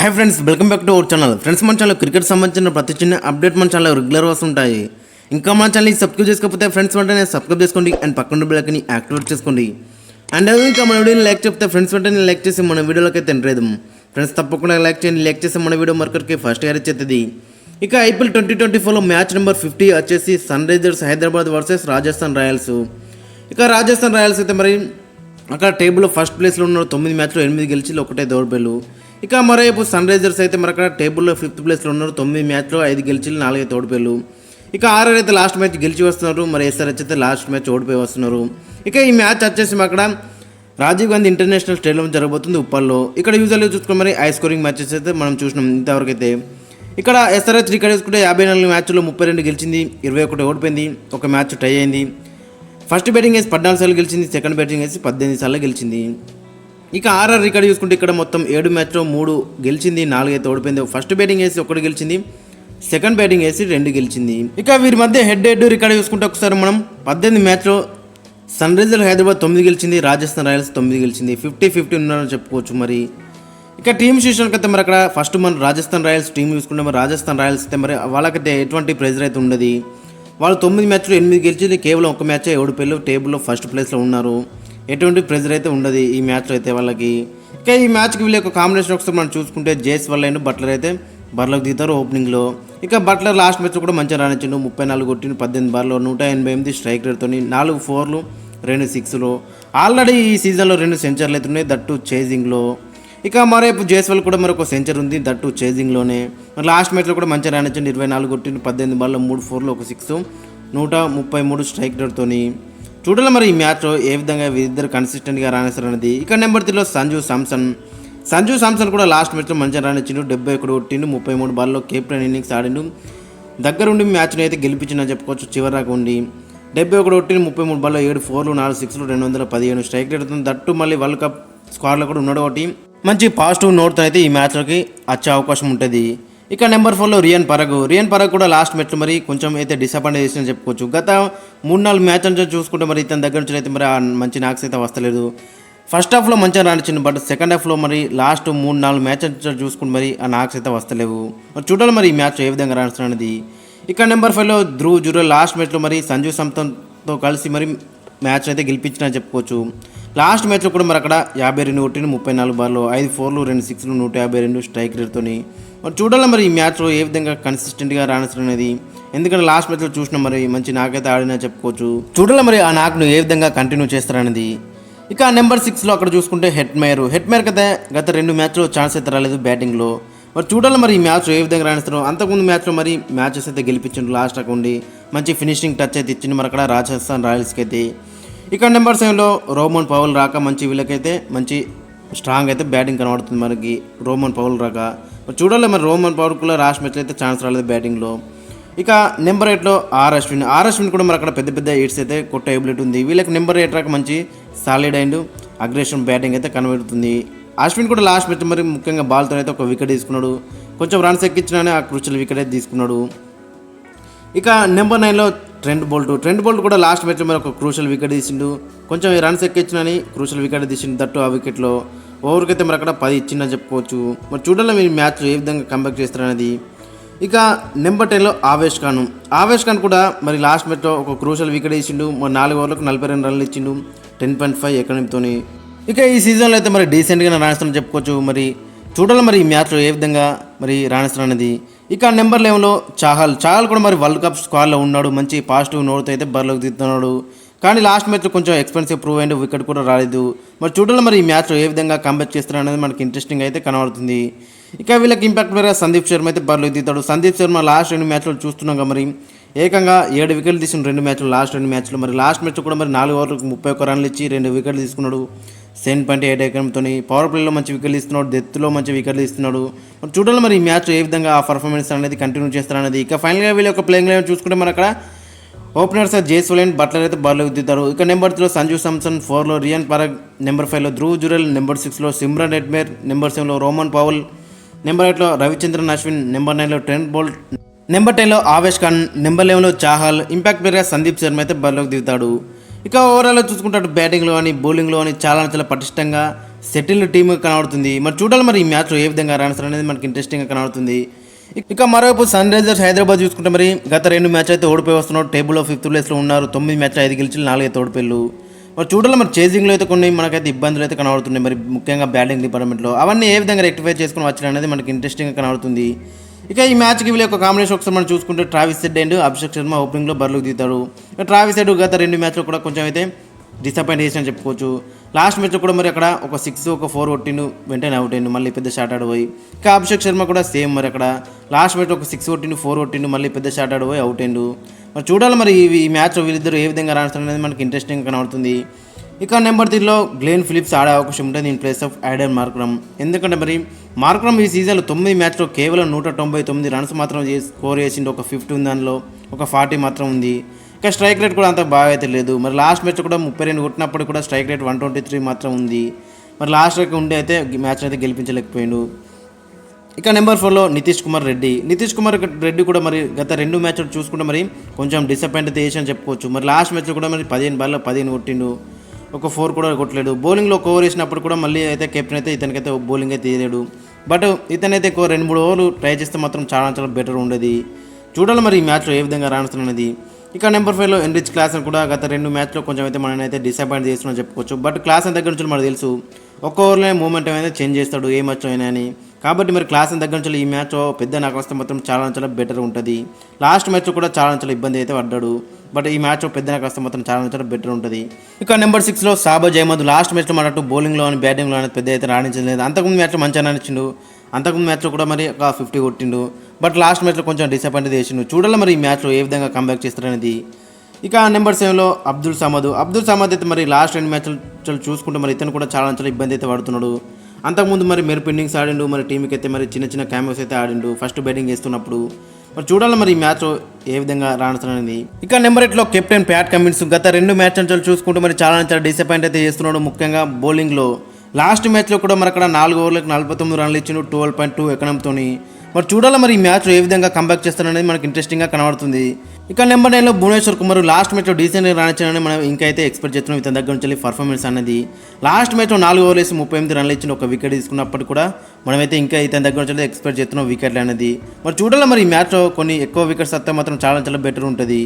Hi friends welcome back to our channel friends మన channel cricket సంబంధించిన ప్రతి చిన్న అప్డేట్ మన ఛానల్ రెగ్యులర్ వస్తుంటాయి. ఇంకా మన ఛానల్ని సబ్స్క్రైబ్ చేసుకోకపోతే ఫ్రెండ్స్ వెంటనే సబ్స్క్రైబ్ చేసుకోండి అండ్ పక్కన బెల్ని యాక్టివేట్ చేసుకోండి. అండ్ ఇంకా మన వీడియోని లైక్ చెప్తే ఫ్రెండ్స్ వెంటనే లైక్ చేసి మన వీడియోలోకి అయితే ఫ్రెండ్స్ తప్పకుండా లైక్ చేయండి. లైక్ చేసి మన వీడియో మరొకరికి ఫస్ట్ ఇయర్ ఇచ్చేది ఇక ఐపీఎల్ ట్వంటీ ట్వంటీ ఫోర్లో మ్యాచ్ నెంబర్ ఫిఫ్టీ వచ్చేసి Sunrisers Hyderabad versus Rajasthan Royals. ఇక రాజస్థాన్ రాయల్స్ అయితే మరి అక్కడ టేబుల్లో ఫస్ట్ ప్లేస్లో ఉన్న తొమ్మిది మ్యాచ్లో ఎనిమిది గెలిచి ఒకటే దౌర్బెలు ఇక మరోవైపు సన్ రైజర్స్ అయితే మరక్కడ టేబుల్లో ఫిఫ్త్ ప్లేస్లో ఉన్నారు. తొమ్మిది మ్యాచ్లో ఐదు గెలిచిలు నాలుగైదు ఓడిపోయారు ఇక ఆర్ఆర్ అయితే లాస్ట్ మ్యాచ్ గెలిచి వస్తున్నారు. మరి ఎస్ఆర్హెచ్ అయితే లాస్ట్ మ్యాచ్ ఓడిపోయి వస్తున్నారు. ఇక ఈ మ్యాచ్ వచ్చేసి అక్కడ రాజీవ్ గాంధీ ఇంటర్నేషనల్ స్టేడియం జరగబోతుంది ఉప్పల్లో. ఇక్కడ యూజువల్గా చూసుకుని మరి హై స్కోరింగ్ మ్యాచెస్ అయితే మనం చూసినాం ఇంతవరకు అయితే. ఇక్కడ ఎస్ఆర్హెచ్ ఇక్కడ చూసుకుంటే యాభై నాలుగు మ్యాచ్లో ముప్పై రెండు గెలిచింది. ఇరవై ఒకటి ఓడిపోయింది. ఒక మ్యాచ్ టై అయింది. ఫస్ట్ బ్యాటింగ్ వేసి పద్నాలుగు సార్లు గెలిచింది. సెకండ్ బ్యాటింగ్ వేసి పద్దెనిమిది సార్లు గెలిచింది. ఇక ఆర్ఆర్ రికార్డ్ చూసుకుంటే ఇక్కడ మొత్తం ఏడు మ్యాచ్లో మూడు గెలిచింది నాలుగైతే ఓడిపోయింది. ఫస్ట్ బ్యాటింగ్ వేసి ఒకటి గెలిచింది సెకండ్ బ్యాటింగ్ వేసి రెండు గెలిచింది. ఇక వీరి మధ్య హెడ్ హెడ్ రికార్డ్ చూసుకుంటే ఒకసారి మనం పద్దెనిమిది మ్యాచ్లో సన్ రైజర్స్ హైదరాబాద్ తొమ్మిది గెలిచింది రాజస్థాన్ రాయల్స్ తొమ్మిది గెలిచింది. ఫిఫ్టీ ఫిఫ్టీ ఉన్నారని చెప్పుకోవచ్చు మరి. ఇక టీం చూసినాక అయితే మరి అక్కడ ఫస్ట్ మన రాజస్థాన్ రాయల్స్ టీం చూసుకుంటే మరి రాజస్థాన్ రాయల్స్ అయితే మరి వాళ్ళకైతే ఎటువంటి ప్రెజర్ అయితే ఉండదు. వాళ్ళు తొమ్మిది మ్యాచ్లు ఎనిమిది గెలిచింది కేవలం ఒక మ్యాచ్ ఓడిపోయారు టేబుల్లో ఫస్ట్ ప్లేస్లో ఉన్నారు. ఎటువంటి ప్రెజర్ అయితే ఉండదు ఈ మ్యాచ్లో అయితే వాళ్ళకి. ఇక ఈ మ్యాచ్కి వీళ్ళ యొక్క కాంబినేషన్ ఒకసారి మనం చూసుకుంటే జేస్ వల్ల అండ్ బట్లర్ అయితే బర్లకు దిగుతారు ఓపెనింగ్లో ఇక బట్లర్ లాస్ట్ మ్యాచ్ కూడా మంచిగా రానిచ్చిండు. ముప్పై నాలుగు కొట్టిన పద్దెనిమిది బార్లో నూట ఎనభై ఎనిమిది స్ట్రైక్ రేట్తో నాలుగు ఫోర్లు రెండు సిక్స్లు ఆల్రెడీ ఈ సీజన్లో రెండు సెంచర్లు అయితే ఉన్నాయి దట్టు చేజింగ్లో ఇక మరోపు జేస్వల్ కూడా మరొక సెంచర్ ఉంది దట్టు చేజింగ్లోనే మరి లాస్ట్ మ్యాచ్లో కూడా మంచిగా రాణించండి ఇరవై నాలుగు కొట్టిన పద్దెనిమిది బాల్లో మూడు ఫోర్లు ఒక సిక్స్ నూట ముప్పై మూడు స్ట్రైక్ రేట్తోని చూడాలి మరి ఈ మ్యాచ్లో ఏ విధంగా వీరిద్దరు కన్సిస్టెంట్గా రాణిస్తారనేది. ఇక నెంబర్ త్రీలో సంజు సామ్సన్. సంజు సామ్సన్ కూడా లాస్ట్ మ్యాచ్లో మంచిగా రానిచ్చిండు డెబ్బై ఒకటి కొట్టిండు ముప్పై మూడు బాల్లో కెప్టెన్ ఇన్నింగ్స్ ఆడిండు. దగ్గరుండి మ్యాచ్ను అయితే గెలిపించిన చెప్పుకోవచ్చు చివరిదాకా ఉండి. డెబ్బై ఒకటి కొట్టిన ముప్పై మూడు బాల్లో ఏడు ఫోర్లు నాలుగు సిక్స్లు రెండు వందల పదిహేను స్ట్రైక్ రేట్ ఉంది. దట్టు మళ్ళీ వరల్డ్ కప్ స్క్వాడ్లో కూడా ఉన్నాడు ఒకటి మంచి పాజిటివ్ నోట్తో అయితే ఈ మ్యాచ్లోకి వచ్చే అవకాశం ఉంటుంది. ఇక నెంబర్ ఫోర్లో రియన్ పరగ్. రియన్ పరగ్ కూడా లాస్ట్ మెట్లు మరి కొంచెం అయితే డిసప్పాయింట్ చేసిన చెప్పుకోవచ్చు. గత మూడు నాలుగు మ్యాచ్ నుంచి చూసుకుంటే మరి ఇతని దగ్గర నుంచి అయితే మరి ఆ మంచి నాక్స్ అయితే వస్తలేదు. ఫస్ట్ హాఫ్లో మంచిగా రానిచ్చింది బట్ సెకండ్ హాఫ్లో మరి లాస్ట్ మూడు నాలుగు మ్యాచ్ చూసుకుంటే మరి ఆ నాక్స్ అయితే వస్తలేవు. మరి చూడాలి మరి ఈ మ్యాచ్ ఏ విధంగా రాణిస్తున్నది ఇక్కడ నెంబర్ ఫైవ్లో ధ్రువ్ జురో లాస్ట్ మ్యాచ్లో మరి సంజు సంతంతో కలిసి మరి మ్యాచ్ అయితే గెలిపించిన చెప్పుకోవచ్చు. లాస్ట్ మ్యాచ్లో కూడా మరి అక్కడ యాభై రెండు కొట్టిన ముప్పై నాలుగు బార్లు ఐదు ఫోర్లు రెండు సిక్స్లు నూట యాభై రెండు స్ట్రైక్ రేట్తోని. మరి చూడాలి మరి ఈ మ్యాచ్లో ఏ విధంగా కన్సిస్టెంట్గా రాణిస్తున్నది ఎందుకంటే లాస్ట్ మ్యాచ్లో చూసిన మరి మంచి నాకైతే ఆడినా చెప్పుకోవచ్చు. చూడాలి మరి ఆ నాకును ఏ విధంగా కంటిన్యూ చేస్తారనేది ఇక నెంబర్ సిక్స్లో అక్కడ చూసుకుంటే హెడ్ మేర్ హెడ్ అయితే గత రెండు మ్యాచ్లో ఛాన్స్ అయితే రాలేదు బ్యాటింగ్లో మరి చూడాలి మరి ఈ మ్యాచ్ ఏ విధంగా రాణిస్తారు అంతకుముందు మ్యాచ్లో మరి మ్యాచెస్ అయితే గెలిపించిండు లాస్ట్ దాకా ఉండి మంచి ఫినిషింగ్ టచ్ అయితే ఇచ్చింది మరి అక్కడ రాజస్థాన్ రాయల్స్కి అయితే. ఇక నెంబర్ సెవెన్లో రోమన్ పౌల్ రాక మంచి వీళ్ళకైతే మంచి స్ట్రాంగ్ అయితే బ్యాటింగ్ కనబడుతుంది మనకి. రోమన్ పౌల్ రాక. మరి చూడాలి మరి రోమన్ పౌల్ కూడా లాస్ట్ మ్యాచ్లో అయితే ఛాన్స్ రాలేదు బ్యాటింగ్లో ఇక నెంబర్ ఎయిట్లో ఆర్ అశ్విన్. ఆర్ అశ్విన్ కూడా మరి అక్కడ పెద్ద పెద్ద ఎయిట్స్ అయితే కొట్టే ఎబిలిటీ ఉంది. వీళ్ళకి నెంబర్ ఎయిట్ రాక మంచి సాలిడ్ అండ్ అగ్రెషన్ బ్యాటింగ్ అయితే కనబడుతుంది. అశ్విన్ కూడా లాస్ట్ మ్యాచ్ మరి ముఖ్యంగా బాల్తో అయితే ఒక వికెట్ తీసుకున్నాడు. కొంచెం రన్స్ ఎక్కించినానే ఆ క్రుచల్ వికెట్ అయితే తీసుకున్నాడు. ఇక నెంబర్ నైన్లో ట్రెండ్ బోల్ట్. ట్రెండ్ బోల్ట్ కూడా లాస్ట్ మ్యాచ్లో మరి ఒక క్రూషల్ వికెట్ తీసిండు. కొంచెం రన్స్ ఎక్కించినని క్రూషల్ వికెట్ తీసిండు దట్టు ఆ వికెట్లో. ఓవర్కి అయితే మరి అక్కడ పది ఇచ్చిందని చెప్పుకోవచ్చు. మరి చూడాలి మీరు మ్యాచ్ ఏ విధంగా కంబ్యాక్ చేస్తారనేది. ఇక నెంబర్ టెన్లో ఆవేష్ ఖాన్. ఆవేష్ ఖాన్ కూడా మరి లాస్ట్ మ్యాచ్లో ఒక క్రూషల్ వికెట్ తీసిండు. మరి నాలుగు ఓవర్లకు నలభై రెండు రన్లు ఇచ్చిండు. టెన్ పాయింట్ ఫైవ్ ఎకనమీతోని ఇక ఈ సీజన్లో అయితే మరి డీసెంట్గా రాణిస్తామని చెప్పుకోవచ్చు. మరి చూడాలి మరి ఈ మ్యాచ్లో ఏ విధంగా మరి రాణిస్తున్నది ఇక నెంబర్ లెవెన్లో చాహల్. చాహల్ కూడా మరి వరల్డ్ కప్ స్క్వాడ్లో ఉన్నాడు. మంచి పాజిటివ్ నోట్తో అయితే బరిలోకి దిగుతున్నాడు కానీ లాస్ట్ మ్యాచ్లో కొంచెం ఎక్స్పెన్సివ్ ప్రూవ్ అయింది వికెట్ కూడా రాలేదు. మరి చూడాలి మరి ఈ మ్యాచ్లో ఏ విధంగా కంబ్యాక్ చేస్తారు అనేది మనకి ఇంట్రెస్టింగ్ అయితే కనబడుతుంది. ఇక వీళ్ళకి ఇంపాక్ట్ వేరే సందీప్ శర్మ అయితే బరిలోకి దిగుతాడు సందీప్ శర్మ లాస్ట్ రెండు మ్యాచ్లో చూస్తున్నాం మరి. ఏకంగా ఏడు వికెట్లు తీసిన రెండు మ్యాచ్లు లాస్ట్ రెండు మ్యాచ్లు. మరి లాస్ట్ మ్యాచ్ కూడా మరి నాలుగు ఓవర్లకు ముప్పై ఒక్క రన్లు ఇచ్చి రెండు వికెట్లు తీసుకున్నాడు. సెవెన్ పాయింట్ ఎయిట్ ఎకరంతో పవర్ ప్లేలో మంచి వికెట్లు ఇస్తున్నాడు డెత్లో మంచి వికెట్లు ఇస్తున్నాడు. మరి చూడాలి మరి ఈ మ్యాచ్ ఏ విధంగా ఆ పర్ఫార్మెన్స్ అనేది కంటిన్యూ చేస్తారనేది. ఇక ఫైనల్గా వీళ్ళ యొక్క ప్లేయింగ్ లైన్ చూసుకుంటే మన అక్కడ ఓపెనర్స్ జేస్వల్ అండ్ బట్లర్ అయితే బాల్లోకి దిద్దారు. ఇక నెంబర్ త్రీలో సంజు సామ్సన్ ఫోర్లో రియాన్ పరగ్ నెంబర్ ఫైవ్లో ధ్రువ్ జురల్ నెంబర్ సిక్స్లో సిమ్రన్ రెడ్మేర్ నెంబర్ సెవెన్లో రోమన్ పౌల్ నెంబర్ ఎయిట్లో రవిచంద్రన్ అశ్విన్ నెంబర్ నైన్లో ట్రెంట్ బోల్ట్ నెంబర్ టెన్లో ఆవేష్ ఖాన్ నెంబర్ లెవెన్లో చాహల్ ఇంపాక్ట్ పేరుగా సందీప్ శర్మ అయితే బరిలోకి దిగుతాడు. ఇక ఓవరాల్ చూసుకుంటాడు బ్యాటింగ్లో కానీ బౌలింగ్లో కానీ చాలా చాలా పటిష్టంగా సెటిల్ టీమ్ కనబడుతుంది. మరి చూడాలి మరి ఈ మ్యాచ్లో ఏ విధంగా రాణిస్తారు అనేది మనకి ఇంట్రెస్టింగ్గా కనబడుతుంది. ఇక మరోవైపు సన్ రైజర్స్ హైదరాబాద్ చూసుకుంటే మరి గత రెండు మ్యాచ్ అయితే ఓడిపోయి వస్తున్నారు. టేబుల్లో ఫిఫ్త్ ప్లేస్లో ఉన్నారు. తొమ్మిది మ్యాచ్ ఐదు గెలిచి నాలుగైతే ఓడిపోయారు మరి చూడాలి మరి చేసింగ్లో అయితే కొన్ని మనకైతే ఇబ్బందులు అయితే కనబడుతున్నాయి. మరి ముఖ్యంగా బ్యాటింగ్ డిపార్ట్మెంట్లో అవన్నీ ఏ విధంగా రెక్టిఫై చేసుకుని వచ్చారు అనేది మనకి ఇంట్రెస్టింగ్గా కనబడుతుంది. ఇక ఈ మ్యాచ్కి వీళ్ళ యొక్క కాంబినేషన్ ఒకసారి మనం చూసుకుంటే Travis Head and Abhishek Sharma ఓపెనింగ్లో బర్లకు దిగుతాడు ఇక ట్రావిస్ సెడ్ గత రెండు మ్యాచ్లో కూడా కొంచెం అయితే డిసప్పాయింట్ చేసిన చెప్పుకోవచ్చు. లాస్ట్ మ్యాచ్లో కూడా మరి అక్కడ ఒక సిక్స్ ఒక ఫోర్ కొట్టిండు వెంటనే అవుట్ అయ్యిండు మళ్ళీ పెద్ద షాట్ ఆడిపోయి ఇంకా అభిషేక్ శర్మ కూడా సేమ్ మరి అక్కడ. లాస్ట్ మ్యాచ్లో ఒక సిక్స్ కొట్టిండు ఫోర్ కొట్టిండు మళ్ళీ పెద్ద షాట్ ఆడిపోయి అవుట్ అయిండు. మరి చూడాలి మరి ఈ- ఈ మ్యాచ్ వీళ్ళిద్దరు ఏ విధంగా రాణిస్తారు అనేది మనకి ఇంట్రెస్టింగ్ కనబడుతుంది. ఇక నెంబర్ త్రీలో గ్లేన్ ఫిలిప్స్ ఆడే అవకాశం ఉంటుంది in place of Aiden Markram. ఎందుకంటే మరి మార్క్రమ్ ఈ సీజన్లో తొమ్మిది మ్యాచ్లో కేవలం నూట తొంభై తొమ్మిది రన్స్ మాత్రం స్కోర్ చేసిండు. ఒక ఫిఫ్టీ ఉంది దానిలో ఒక ఫార్టీ మాత్రం ఉంది. ఇక స్ట్రైక్ రేట్ కూడా అంత బాగా అయితే లేదు. మరి లాస్ట్ మ్యాచ్ కూడా ముప్పై రెండు కొట్టినప్పుడు కూడా strike rate one twenty three మాత్రం ఉంది. మరి లాస్ట్ రేట్ ఉండి అయితే మ్యాచ్ అయితే గెలిపించలేకపోయాడు. ఇక నెంబర్ ఫోర్లో నితీష్ కుమార్ రెడ్డి. నితీష్ కుమార్ రెడ్డి కూడా మరి గత రెండు మ్యాచ్లు చూసుకుంటే మరి కొంచెం డిసప్పాయింట్ అయితే చేసి అని చెప్పుకోవచ్చు. మరి లాస్ట్ మ్యాచ్లో కూడా మరి పదిహేను బాల్లో పదిహేను కొట్టిండు. ఒక ఫోర్ కూడా కొట్టలేడు. బౌలింగ్లో ఒక ఓవర్ వేసినప్పుడు కూడా మళ్ళీ అయితే కెప్టెన్ అయితే ఇతనికైతే బౌలింగ్ అయితే తీయలేడు. బట్ ఇతనైతే ఎక్కువ రెండు మూడు ఓవర్లు ట్రై చేస్తే మాత్రం చాలా చాలా బెటర్ ఉండేది. చూడాలి మరి ఈ మ్యాచ్లో ఏ విధంగా రాణిస్తున్నది ఇక నెంబర్ ఫైవ్లో ఎన్రిచ్ క్లాస్ అని కూడా గత రెండు మ్యాచ్లో కొంచెం అయితే మనం అయితే డిసప్పాయింట్ చేస్తున్నా చెప్పుకోవచ్చు. బట్ క్లాస్ దగ్గర నుంచి మనకు తెలుసు ఒక్క ఓవర్లో మూమెంట్ అయితే చేంజ్ చేస్తాడు ఏ మ్యాచ్ అయినా అని. కాబట్టి మరి క్లాస్ దగ్గర నుంచి ఈ మ్యాచ్ పెద్ద నాకు వస్తే మాత్రం చాలా చాలా బెటర్ ఉంటుంది. లాస్ట్ మ్యాచ్ కూడా చాలా చాలా ఇబ్బంది అయితే పడ్డాడు. బట్ ఈ మ్యాచ్ పెద్ద కాస్త మాత్రం చాలా బెటర్ ఉంటుంది. ఇక నెంబర్ సిక్స్లో సాబా జయమద్ లాస్ట్ మ్యాచ్లో మనట్టు బౌలింగ్లో అని బ్యాటింగ్లో అనేది పెద్ద అయితే రాణించలేదు. అంతకుముందు మ్యాచ్లో మంచిగా అనిచిండు అంతకుముందు మ్యాచ్లో కూడా మరి ఒక ఫిఫ్టీ కొట్టిండు. బట్ లాస్ట్ మ్యాచ్లో కొంచెం డిసప్పాయింట్ చేసిండు. చూడాలి మరి ఈ మ్యాచ్లో ఏ విధంగా కంబ్యాక్ చేస్తారనేది. ఇక నెంబర్ సెవెన్లో అబ్దుల్ సమద్. అబ్దుల్ సమద్ అయితే మరి లాస్ట్ రెండు మ్యాచ్లు చూసుకుంటే మరి ఇతను కూడా చాలా చాలా ఇబ్బంది అయితే పడుతున్నాడు. అంతకుముందు మరి మెరుపు ఇన్నింగ్స్ ఆడిండు. మరి టీంకి అయితే మరి చిన్న చిన్న క్యామెస్ అయితే ఆడిండు. ఫస్ట్ బ్యాటింగ్ చేస్తున్నప్పుడు. మరి చూడాలి మరి ఈ మ్యాచ్ ఏ విధంగా రాణిస్తున్నది. ఇక నెంబర్ ఎయిట్లో కెప్టెన్ ప్యాట్ కమిన్స్ గత రెండు మ్యాచ్ నుంచి చూసుకుంటూ మరి చాలా చాలా డిసప్పాయింట్ అయితే చేస్తున్నాడు. ముఖ్యంగా బౌలింగ్లో లాస్ట్ మ్యాచ్లో కూడా మరి అక్కడ నాలుగు ఓవర్లకు నలభై తొమ్మిది రన్లు ఇచ్చిండు. ట్వెల్వ్ పాయింట్ టూ ఎకనంతో మరి చూడాలి మరి ఈ మ్యాచ్ ఏ విధంగా కంబ్యాక్ చేస్తారనేది మనకు ఇంట్రెస్టింగ్గా కనబడుతుంది. ఇక నెంబర్ నైన్లో భువనేశ్వర్ కుమార్ లాస్ట్ మ్యాచ్లో డీసెంట్గా రాణించాలని మనం ఇంకా అయితే ఎక్స్పెక్ట్ చేస్తున్నాం. ఇతని దగ్గర నుంచి పర్ఫార్మెన్స్ అనేది. లాస్ట్ మ్యాచ్లో నాలుగు ఓవర్లు వేసి ముప్పై ఎనిమిది రన్లు ఇచ్చిన ఒక వికెట్ తీసుకున్నప్పుడు కూడా మనమైతే ఇంకా ఇతని దగ్గర నుంచి ఎక్స్పెక్ట్ చేస్తున్నాం వికెట్లు అనేది. మరి చూడాలి మరి ఈ మ్యాచ్లో కొన్ని ఎక్కువ వికెట్స్ వస్తే మాత్రం చాలా చాలా బెటర్ ఉంటుంది.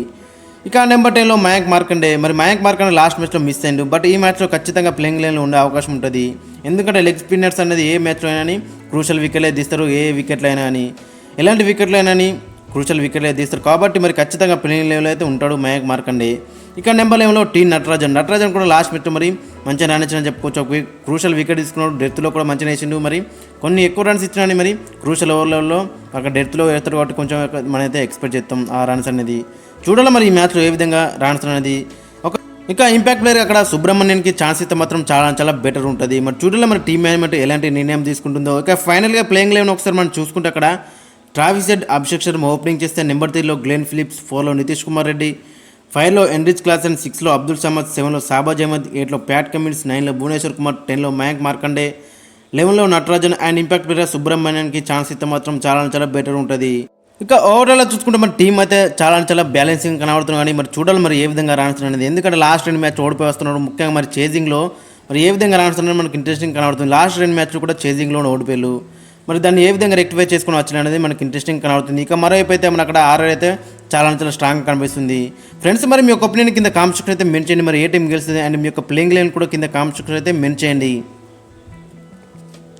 ఇక నెంబర్ టెన్లో మయాంక్ మార్కండే. మరి మయాంక్ మార్కండే లాస్ట్ మ్యాచ్లో మిస్ అయ్యిండు. బట్ ఈ మ్యాచ్లో ఖచ్చితంగా ప్లేయింగ్ లైన్లో ఉండే అవకాశం ఉంటుంది. ఎందుకంటే లెగ్ స్పిన్నర్స్ అనేది ఏ మ్యాచ్లో అయినా అని క్రూషల్ వికెట్లే తీస్తారు ఏ వికెట్లు అయినా అని. ఎలాంటి వికెట్లు అయినా అని క్రూషల్ వికెట్లే తీస్తారు. కాబట్టి మరి ఖచ్చితంగా ప్లేయింగ్ లెవెల్ అయితే ఉంటాడు మయాంక్ మార్కండే. ఇక నెంబర్ లెవెన్లో టీ నటరాజన్. నటరాజన్ కూడా లాస్ట్ మ్యాచ్ మరి మంచిగా ఇచ్చిన చెప్పుకోవచ్చు. ఒక క్రూషల్ వికెట్ తీసుకున్నాడు డెత్లో కూడా మంచిగా వేసిండు. మరి కొన్ని ఎక్కువ రన్స్ ఇచ్చినా మరి క్రూషల్ ఓవర్లలో అక్కడ డెత్లో వేస్తారు కాబట్టి కొంచెం మనమైతే ఎక్స్పెక్ట్ చేస్తాం ఆ రన్స్ అనేది. చూడాలి మరి ఈ మ్యాచ్లో ఏ విధంగా రాణిస్తున్నది ఒక ఇంకా ఇంపాక్ట్ ప్లేయర్ అక్కడ సుబ్రహ్మణ్యన్కి ఛాన్స్ ఇస్తే మాత్రం చాలా చాలా బెటర్ ఉంటుంది. మరి చూడాలి మరి టీమ్ మేనేజ్మెంట్ ఎలాంటి నిర్ణయం తీసుకుంటుందో? ఇక ఫైనల్గా ప్లేయింగ్ లెవెన్ ఒకసారి మనం చూసుకుంటే అక్కడ Travis Head Abhishek Sharma opening చేస్తే నెంబర్ త్రీలో గ్లెన్ ఫిలిప్స్ ఫోర్లో నితీష్ కుమార్ రెడ్డి ఫైవ్లో ఎన్రిచ్ క్లాస్ అండ్ సిక్స్లో అబ్దుల్ సమద్ సెవెన్లో సాబాజ్ అహ్మద్ ఎయిట్లో ప్యాట్ కమిన్స్ నైన్లో భువనేశ్వర్ కుమార్ టెన్లో మయాంక్ మార్కండే లెవెన్లో నటరాజన్ అండ్ ఇంపాక్ట్ ప్లేయర్ సుబ్రహ్మణ్యానికి ఛాన్స్ ఇస్తే మాత్రం చాలా చాలా బెటర్ ఉంటుంది. ఇక ఓవరాల్గా చూసుకుంటే మన టీం అయితే చాలా చాలా బ్యాలెన్సింగ్ కనబడుతున్నాం కానీ మరి చూడాలి మరి ఏ విధంగా రాణిస్తున్నది ఎందుకంటే లాస్ట్ రెండు మ్యాచ్ ఓడిపోయి వస్తున్నాడు ముఖ్యంగా మరి చేజింగ్లో మరి ఏ విధంగా రాణిస్తున్నాడు మనకి ఇంట్రెస్టింగ్ కనబడుతుంది. లాస్ట్ రెండు మ్యాచ్లు కూడా చేజింగ్లో ఓడిపోయారు. మరి దాన్ని ఏ విధంగా రెక్టిఫై చేసుకుని వచ్చిన అనేది మనకి ఇంట్రెస్టింగ్ కనబడుతుంది. ఇక మరోవైపు అయితే మన అక్కడ ఆర్ఆర్ అయితే చాలా చాలా స్ట్రాంగ్ కనిపిస్తుంది. ఫ్రెండ్స్ మరి మీ యొక్క ఒపీనియన్ కింద కామెంట్ సెక్షన్ అయితే మెన్ చేయండి. మరి ఏ టీం గెలుస్తుంది? అండ్ మీ యొక్క ప్లేయింగ్ లైన్ కూడా కింద కామెంట్ సెక్షన్ అయితే మెన్ చేయండి.